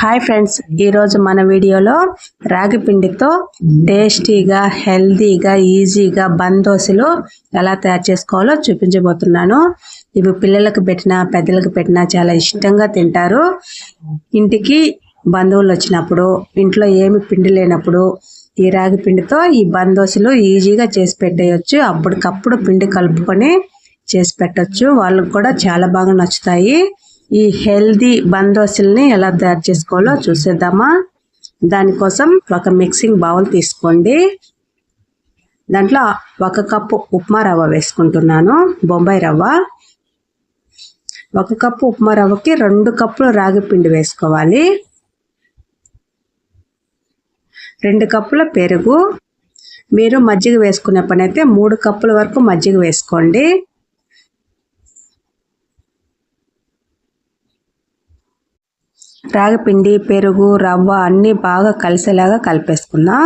Hi friends ఈరోజు మన వీడియోలో రాగి పిండితో టేస్టీగా హెల్తీగా ఈజీగా బందోసులు ఎలా తయారు చేసుకోవాలో చూపించబోతున్నాను. ఇవి పిల్లలకు పెట్టినా పెద్దలకు పెట్టినా చాలా ఇష్టంగా తింటారు. ఇంటికి బంధువులు వచ్చినప్పుడు ఇంట్లో ఏమి పిండి లేనప్పుడు ఈ రాగి పిండితో ఈ బందోసులు ఈజీగా చేసి పెట్టేయచ్చు. అప్పటికప్పుడు పిండి కలుపుకొని చేసి పెట్టచ్చు. వాళ్ళకు కూడా చాలా బాగా నచ్చుతాయి. ఈ హెల్దీ బందోసుల్ని ఎలా తయారు చేసుకోవాలో చూసేద్దామా? దానికోసం ఒక మిక్సింగ్ బౌల్ తీసుకోండి. దాంట్లో ఒక కప్పు ఉప్మా రవ్వ వేసుకుంటున్నాను బొంబాయి రవ్వ. ఒక కప్పు ఉప్మా రవ్వకి రెండు కప్పులు రాగి పిండి వేసుకోవాలి. రెండు కప్పుల పెరుగు. మీరు మజ్జిగ వేసుకునే పని అయితే మూడు కప్పుల వరకు మజ్జిగ వేసుకోండి. రాగిపిండి పెరుగు రవ్వ అన్నీ బాగా కలిసేలాగా కలిపేసుకుందాం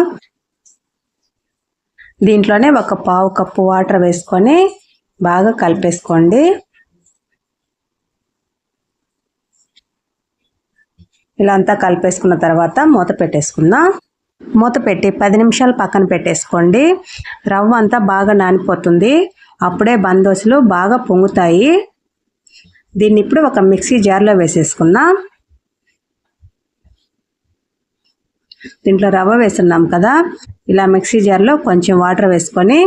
దీంట్లోనే ఒక పావు కప్పు వాటర్ వేసుకొని బాగా కలిపేసుకోండి. ఇలా అంతా కలిపేసుకున్న తర్వాత మూత పెట్టేసుకుందాం మూత పెట్టి పది నిమిషాలు పక్కన పెట్టేసుకోండి. రవ్వ అంతా బాగా నానిపోతుంది. అప్పుడే బందోసులు బాగా పొంగుతాయి. దీన్ని ఇప్పుడు ఒక మిక్సీ జార్లో వేసేసుకుందాం దీంట్లో రవ్వ వేస్తున్నాం కదా. ఇలా మిక్సీ జార్లో కొంచెం వాటర్ వేసుకొని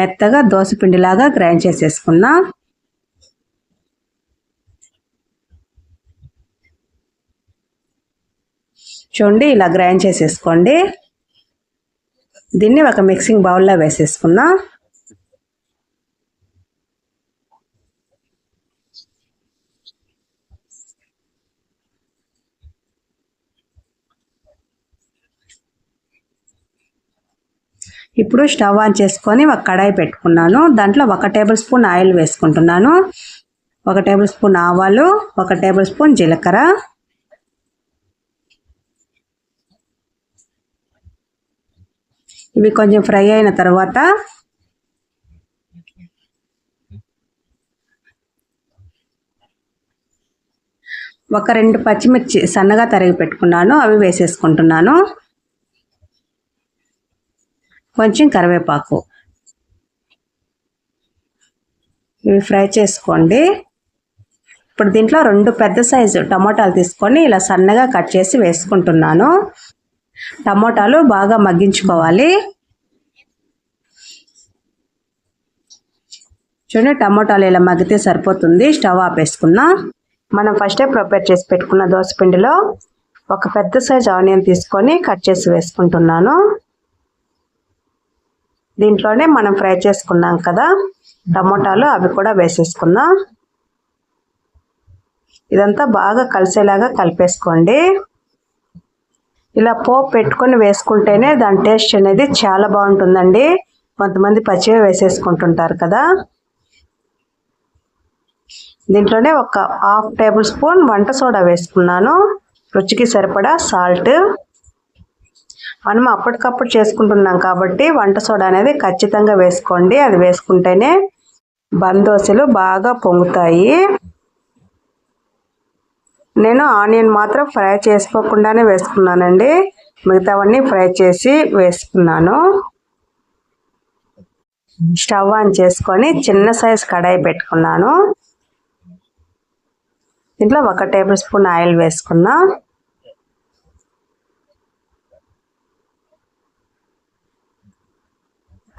మెత్తగా దోశపిండిలాగా గ్రైండ్ చేసేసుకుందాం. చూడండి ఇలా గ్రైండ్ చేసేసుకోండి. దీన్ని ఒక మిక్సింగ్ బౌల్లో వేసేసుకుందాం. ఇప్పుడు స్టవ్ ఆన్ చేసుకొని ఒక కడాయి పెట్టుకున్నాను. దాంట్లో ఒక టేబుల్ స్పూన్ ఆయిల్ వేసుకుంటున్నాను. ఒక టేబుల్ స్పూన్ ఆవాలు ఒక టేబుల్ స్పూన్ జీలకర్ర. ఇవి కొంచెం ఫ్రై అయిన తర్వాత ఒక రెండు పచ్చిమిర్చి సన్నగా తరిగి పెట్టుకున్నాను. అవి వేసేసుకుంటున్నాను. కొంచెం కరివేపాకు. ఇవి ఫ్రై చేసుకోండి. ఇప్పుడు దీంట్లో రెండు పెద్ద సైజు టమోటాలు తీసుకొని ఇలా సన్నగా కట్ చేసి వేసుకుంటున్నాను. టమోటాలు బాగా మగ్గించుకోవాలి. చూడండి టమోటాలు ఇలా మగ్గితే సరిపోతుంది. స్టవ్ ఆపేసుకుందాం మనం ఫస్టే ప్రిపేర్ చేసి పెట్టుకున్న దోశ పిండిలో ఒక పెద్ద సైజ్ ఆనియన్ తీసుకొని కట్ చేసి వేసుకుంటున్నాను. దీంట్లోనే మనం ఫ్రై చేసుకున్నాం కదా టమోటాలు అవి కూడా వేసేసుకుందాం. ఇదంతా బాగా కలిసేలాగా కలిపేసుకోండి. ఇలా పోపు పెట్టుకొని వేసుకుంటేనే దాని టేస్ట్ అనేది చాలా బాగుంటుందండి. కొంతమంది పచ్చివే వేసేసుకుంటుంటారు కదా. దీంట్లోనే ఒక హాఫ్ టేబుల్ స్పూన్ వంట సోడా వేసుకున్నాను. రుచికి సరిపడా సాల్ట్. మనం అప్పటికప్పుడు చేసుకుంటున్నాం కాబట్టి వంట సోడా అనేది ఖచ్చితంగా వేసుకోండి. అది వేసుకుంటేనే బందోసలు బాగా పొంగుతాయి. నేను ఆనియన్ మాత్రం ఫ్రై చేసుకోకుండానే వేసుకున్నానండి. మిగతావన్నీ ఫ్రై చేసి వేసుకున్నాను. స్టవ్ ఆన్ చేసుకొని చిన్న సైజ్ కడాయి పెట్టుకున్నాను. దీంట్లో ఒక టేబుల్ స్పూన్ ఆయిల్ వేసుకున్నాను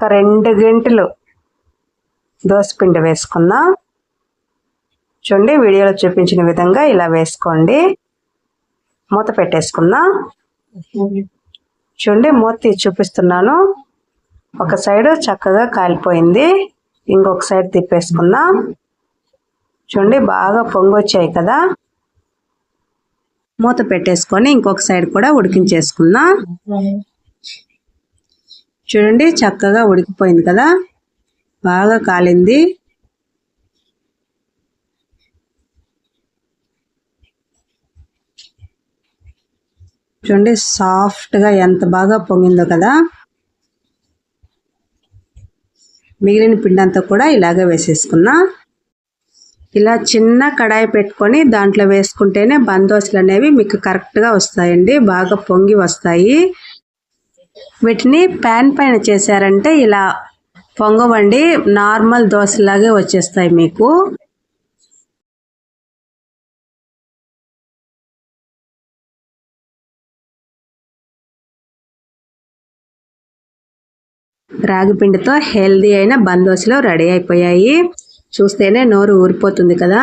ఒక రెండు గంటలు దోసపిండి వేసుకుందాం చూడండి వీడియోలో చూపించిన విధంగా ఇలా వేసుకోండి. మూత పెట్టేసుకుందాం చూడండి మూత చూపిస్తున్నాను. ఒక సైడ్ చక్కగా కాలిపోయింది. ఇంకొక సైడ్ తిప్పేసుకుందాం చూడండి బాగా పొంగొచ్చాయి కదా. మూత పెట్టేసుకొని ఇంకొక సైడ్ కూడా ఉడికించేసుకుందాం చూడండి చక్కగా ఉడికిపోయింది కదా? బాగా కాలింది. చూడండి సాఫ్ట్గా ఎంత బాగా పొంగిందో కదా? మిగిలిన పిండి అంతా కూడా ఇలాగే వేసేసుకున్నా. ఇలా చిన్న కడాయి పెట్టుకొని దాంట్లో వేసుకుంటేనే బందోసులు అనేవి మీకు కరెక్ట్గా వస్తాయండి బాగా పొంగి వస్తాయి. వీటిని ప్యాన్ పైన చేశారంటే ఇలా పొంగవండి నార్మల్ దోశలాగే వచ్చేస్తాయి మీకు. రాగి పిండితో హెల్దీ అయిన బందోసులు రెడీ అయిపోయాయి. చూస్తేనే నోరు ఊరిపోతుంది కదా.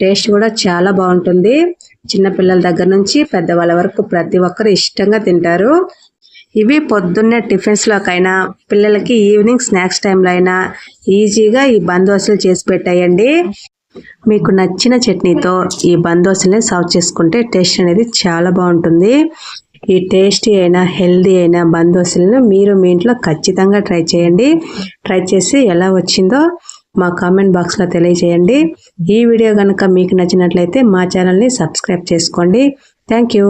టేస్ట్ కూడా చాలా బాగుంటుంది. చిన్నపిల్లల దగ్గర నుంచి పెద్దవాళ్ళ వరకు ప్రతి ఒక్కరు ఇష్టంగా తింటారు. ఇవి పొద్దున్నే టిఫిన్స్లోకైనా పిల్లలకి ఈవినింగ్ స్నాక్స్ టైంలో అయినా ఈజీగా ఈ బందోసులు చేసి పెట్టాయండి. మీకు నచ్చిన చట్నీతో ఈ బందోసుల్ని సర్వ్ చేసుకుంటే టేస్ట్ అనేది చాలా బాగుంటుంది. ఈ టేస్టీ అయినా హెల్దీ అయినా బందోసులను మీరు మీ ఇంట్లో ఖచ్చితంగా ట్రై చేయండి. ట్రై చేసి ఎలా వచ్చిందో మా కామెంట్ బాక్స్లో తెలియజేయండి. ఈ వీడియో కనుక మీకు నచ్చినట్లయితే మా ఛానల్ని సబ్స్క్రైబ్ చేసుకోండి. Thank you.